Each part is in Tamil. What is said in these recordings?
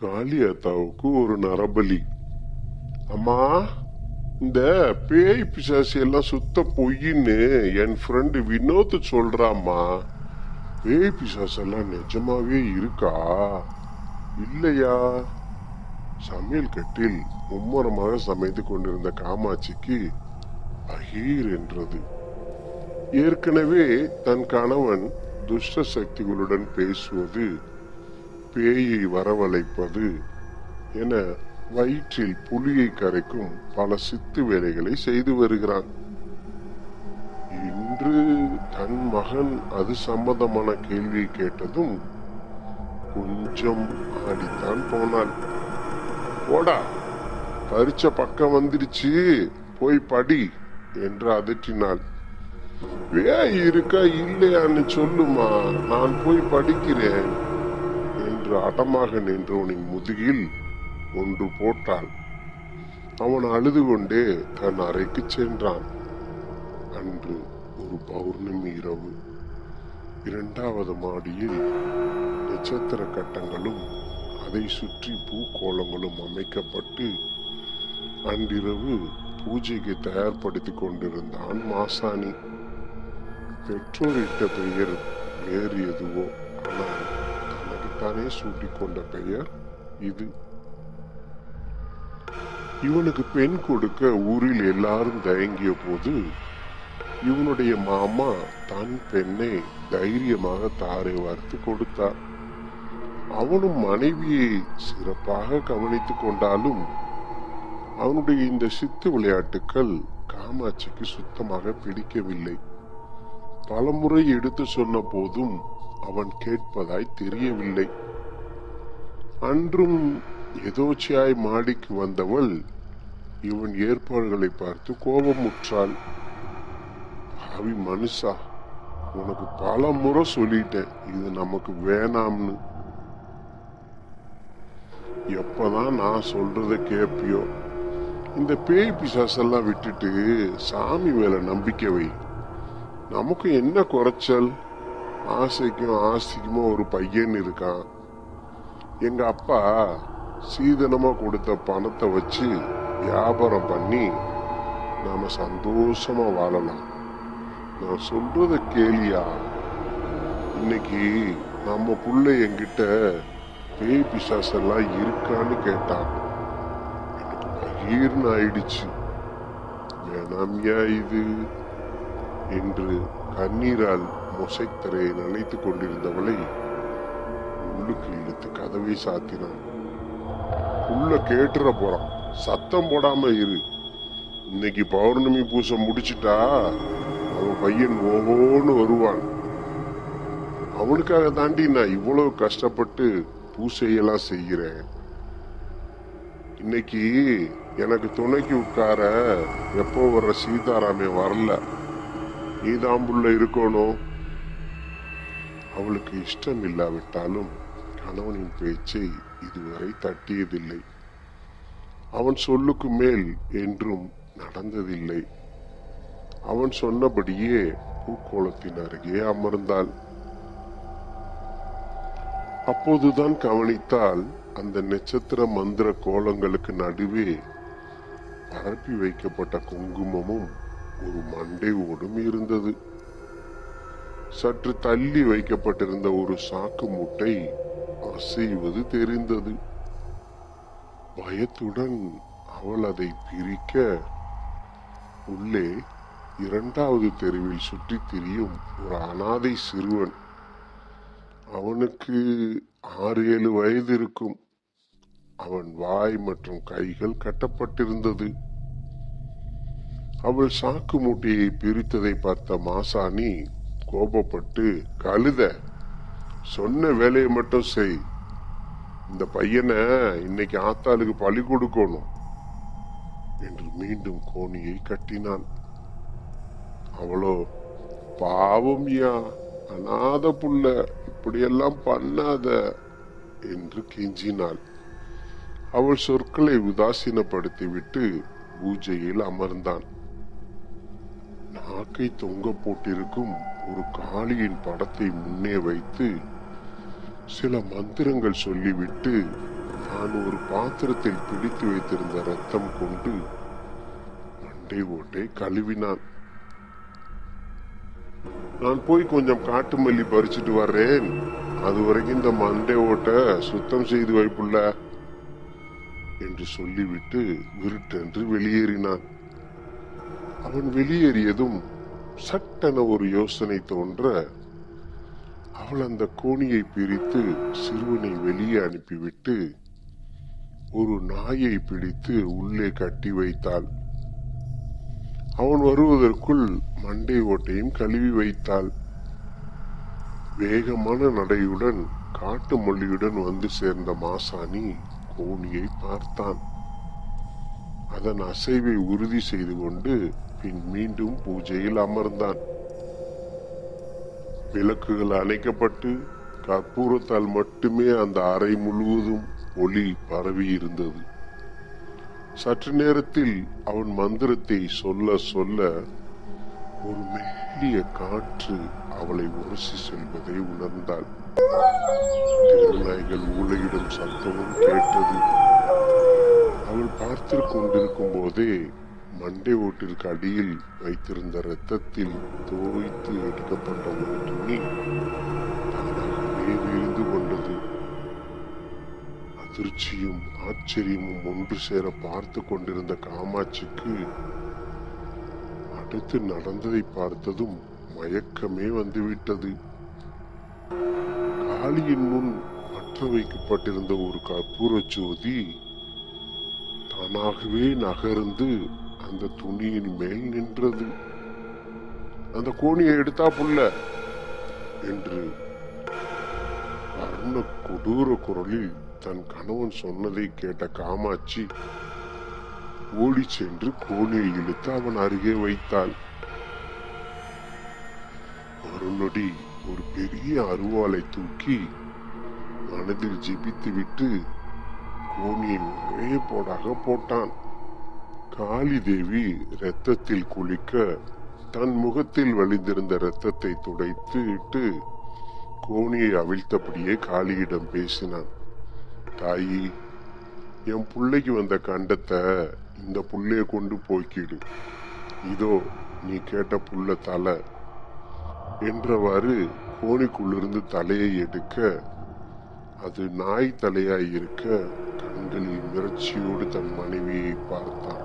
காளியாத்தாவுக்கு ஒரு நரபலி. அம்மா இந்த பேய் பிசாசு எல்லாம் சுத்த பொய்ன்னு என் ஃப்ரெண்டு வினோத் சொல்றாம்மா. பேய் பிசாசெல்லாம் நிஜமாவே இருக்கா? இல்லையா? சமையல் கட்டில் மும்முரமாக சமைத்து கொண்டிருந்த காமாட்சிக்கு அகீர் என்றது. ஏற்கனவே தன் கணவன் துஷ்ட சக்திகளுடன் பேசுவது பேயை வரவழைப்பது என வயிற்றில் புலியை கரைக்கும் பல சித்து வேலைகளை செய்து வருகிறான். இன்று தன் மகன் அது சம்பந்தமான கேள்வியை கேட்டதும் கொஞ்சம் ஆடித்தான் போனான். போடா பரிச்ச பக்கம் வந்துருச்சு போய் படி என்று அதட்டினாள். வேய் இருக்கா இல்லையான்னு சொல்லுமா நான் போய் படிக்கிறேன். என்று அடமாக நின்றவனின் முதுகில் ஒன்று போட்டாள். அவன் அழுது கொண்டே தன் அறைக்கு சென்றான். அன்று ஒரு பௌர்ணமி இரவு. இரண்டாவது மாடியில் நட்சத்திர கட்டங்களும் அதை சுற்றி பூக்கோளங்களும் அமைக்கப்பட்டு அன்றிரவு பூஜைக்கு தயார்படுத்திக் கொண்டிருந்தான் மாசாணி பெற்றோரிட்ட பெயர் வேறு எதுவோ ஆனால் தனக்குத்தானே சூட்டிக்கொண்ட பெயர் இது. இவனுக்கு பெண் கொடுக்க ஊரில் எல்லாரும் தயங்கிய போது இவனுடைய மாமா தன் பெண்ணை தைரியமாக தாரை வார்த்து கொடுத்தார். அவனும் மனைவியை சிறப்பாக கவனித்துக் கொண்டாலும் அவனுடைய இந்த சித்து விளையாட்டுக்கள் காமாட்சிக்கு சுத்தமாக பிடிக்கவில்லை. பலமுறை எடுத்து சொன்ன போதும் அவன் கேட்பதாய் தெரியவில்லை. அன்றும் எதோச்சியாய் மாடிக்கு வந்தவள் இவன் ஏற்பாடுகளை பார்த்து கோபமுற்றாள். பாவி மனுஷா உனக்கு பல முறை சொல்லிட்டேன். இது நமக்கு வேணாம்னு. எப்பதான் நான் சொல்றத கேப்பியோ? இந்த பேய் பிசாசெல்லாம் விட்டுட்டு சாமி மேல நம்பிக்கை வை. நமக்கு என்ன குறைச்சல்? ஆசைக்கும் ஆஸ்திக்குமோ ஒரு பையன் இருக்கான். எங்க அப்பா சீதனமா கொடுத்த பணத்தை வச்சு வியாபாரம் பண்ணி நாம சந்தோஷமா வாழலாம். நான் சொல்றத கேளியா? இன்னைக்கு நம்ம புள்ள என்கிட்ட பேய் பிசாசெல்லாம் இருக்கான்னு கேட்டான். எனக்கு பகீர்னு ஆயிடுச்சு. வேணாமியா இது? என்று கண்ணீரால் மொசைத்தரையை நினைத்து கொண்டிருந்தவளை உள்ளுக்கு இழுத்து கதவை சாத்தினான். உள்ள கேட்டுற போறான். சத்தம் போடாம இரு. இன்னைக்கு பௌர்ணமி பூசை முடிச்சிட்டா அவன் பையன் ஓஹோன்னு வருவான். அவனுக்காக தாண்டி நான் இவ்வளவு கஷ்டப்பட்டு பூசையெல்லாம் செய்கிறேன். இன்னைக்கு எனக்கு துணைக்கு உட்கார எப்போ வர்ற சீதாராமே வரல. நீதாம்புள்ள இருக்கணும் அவளுக்கு இஷ்டம் இல்லாவிட்டாலும் கணவனின் பேச்சை இதுவரை தட்டியதில்லை. அவன் சொல்லுக்கு மேல் என்றும் நடந்ததில்லை. அவன் சொன்னபடியே பூக்கோளத்தின் அருகே அமர்ந்தாள். அப்போதுதான் கவனித்தால் அந்த நட்சத்திர மந்திர கோலங்களுக்கு நடுவே பரப்பி வைக்கப்பட்ட குங்குமமும் ஒரு மண்டை ஓடும் இருந்தது. சற்று தள்ளி வைக்கப்பட்டிருந்த ஒரு சாக்கு மூட்டை அசைவது தெரிந்தது. பயத்துடன் அவள் அதை பிரிக்க உள்ளே இரண்டாவது தெருவில் சுற்றி திரியும் ஒரு அனாதை சிறுவன். அவனுக்கு ஆறு ஏழு வயது இருக்கும். அவன் வாய் மற்றும் கைகள் கட்டப்பட்டிருந்தது. அவள் சாக்கு மூட்டையை பிரித்ததை பார்த்த மாசாணி கோபப்பட்டு கழுத சொன்ன வேலையை மட்டும் செய். இந்த பையனை இன்னைக்கு ஆத்தாளுக்கு பழி கொடுக்கணும். என்று மீண்டும் கோணியை கட்டினான். அவளோ பாவம் யா அநாத புள்ள இப்படியெல்லாம் பண்ணாத என்று கெஞ்சினாள். அவள் சொற்களை உதாசீனப்படுத்திவிட்டு பூஜையில் அமர்ந்தான். நாக்கை தொங்க போட்டிருக்கும் ஒரு காளியின் படத்தை முன்னே வைத்து சில மந்திரங்கள் சொல்லிவிட்டு நான் ஒரு பாத்திரத்தில் பிடித்து வைத்திருந்த ரத்தம் கொண்டு மண்டை ஓட்டை கழுவினான். நான் போய் கொஞ்சம் காட்டு மல்லி பறிச்சுட்டு வர்றேன். அது வரைக்கும் இந்த மண்டை ஓட்டை சுத்தம் செய்து வைப்புள்ள என்று சொல்லிவிட்டு விருட்டென்று வெளியேறினான். அவன் வெளியேறியதும் சட்டென ஒரு யோசனை தோன்ற அவள் அந்த கோணியை பிரித்து சிறுவனை வெளியே அனுப்பிவிட்டு ஒரு நாயை பிடித்து உள்ளே கட்டி வைத்தாள். அவன் வருவதற்குள் மண்டை ஓட்டையும் கழுவி வைத்தாள். வேகமான நடையுடன் காட்டு மொழியுடன் வந்து சேர்ந்த மாசாணி கோணியை பார்த்தான். அதன் அசைவை உறுதி செய்து கொண்டு பின் மீண்டும் பூஜையில் அமர்ந்தான் விளக்குகள் அணைக்கப்பட்டு கற்பூரத்தால் மட்டுமே அந்த அறை முழுவதும் ஒளி பரவி இருந்தது சற்று நேரத்தில் அவன் மந்திரத்தை சொல்ல சொல்ல ஒரு மெல்லிய காற்று அவளை உரசி செல்வதை உணர்ந்தாள். திருநாய்கள் ஊழையிடும் சத்தமும் கேட்டது. அவள் பார்த்து கொண்டிருக்கும் போதே மண்டை ஓட்டிற்கு அடியில் வைத்திருந்த இரத்தத்தில் தோய்த்து எடுக்கப்பட்ட ஒரு துணி தானாகவே விழுந்து கொண்டது. அதிர்ச்சியும் ஆச்சரியமும் ஒன்று சேர பார்த்து கொண்டிருந்த காமாட்சிக்கு அடுத்து நடந்ததை பார்த்ததும் மயக்கமே வந்துவிட்டது. காளியின் முன் பற்ற வைக்கப்பட்டிருந்த ஒரு கற்பூர ஜோதி தானாகவே நகர்ந்து அந்த துணியின் மேல் நின்றது. அந்த கோணியை எடுத்தா புள்ள என்று வர்ண கொடூர குரலில் தன் கணவன் சொன்னதை கேட்ட காமாட்சி ஓடி சென்று கோணியை இழுத்து அவன் அருகே வைத்தாள். ஒரு நொடி ஒரு பெரிய அருவாளை தூக்கி மனதில் ஜெபித்துவிட்டு கோணியை ஒரே போடாக போட்டான். காளி தேவி இரத்தத்தில் குளிக்க தன் முகத்தில் வழிந்திருந்த இரத்தத்தை துடைத்து இட்டு கோணியை அவிழ்த்தபடியே காளியிடம் பேசினான். தாயி என் புள்ளைக்கு வந்த கண்டத்தை இந்த புள்ளைய கொண்டு போக்கிடு இதோ நீ கேட்ட புள்ள தலை என்றவாறு கோணிக்குள்ளிருந்து தலையை எடுக்க அது நாய் தலையாய் இருக்க கண்களில் மிரட்சியோடு தன் மனைவியை பார்த்தான்.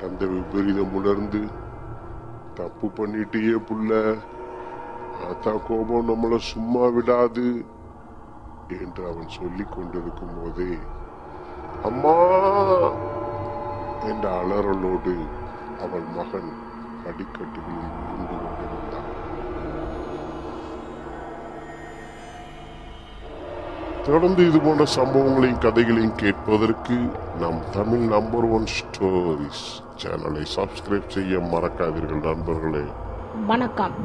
நடந்த விபரீதம் உணர்ந்து தப்பு பண்ணிட்டியே புள்ள. ஆத்தா கோபம் நம்மளை சும்மா விடாது என்று அவன் சொல்லிக் கொண்டிருக்கும் போதே அம்மா! என்ற அலறலோடு அவள் மகன் படிக்கட்டுகளில் விழுந்து கொண்டிருந்தான். தொடர்ந்து இது போன்ற சம்பவங்களையும் கதைகளையும் கேட்பதற்கு நம் தமிழ் நம்பர் ஒன் ஸ்டோரிஸ் சேனலை சப்ஸ்கிரைப் செய்ய மறக்காதீர்கள் நண்பர்களே. வணக்கம்.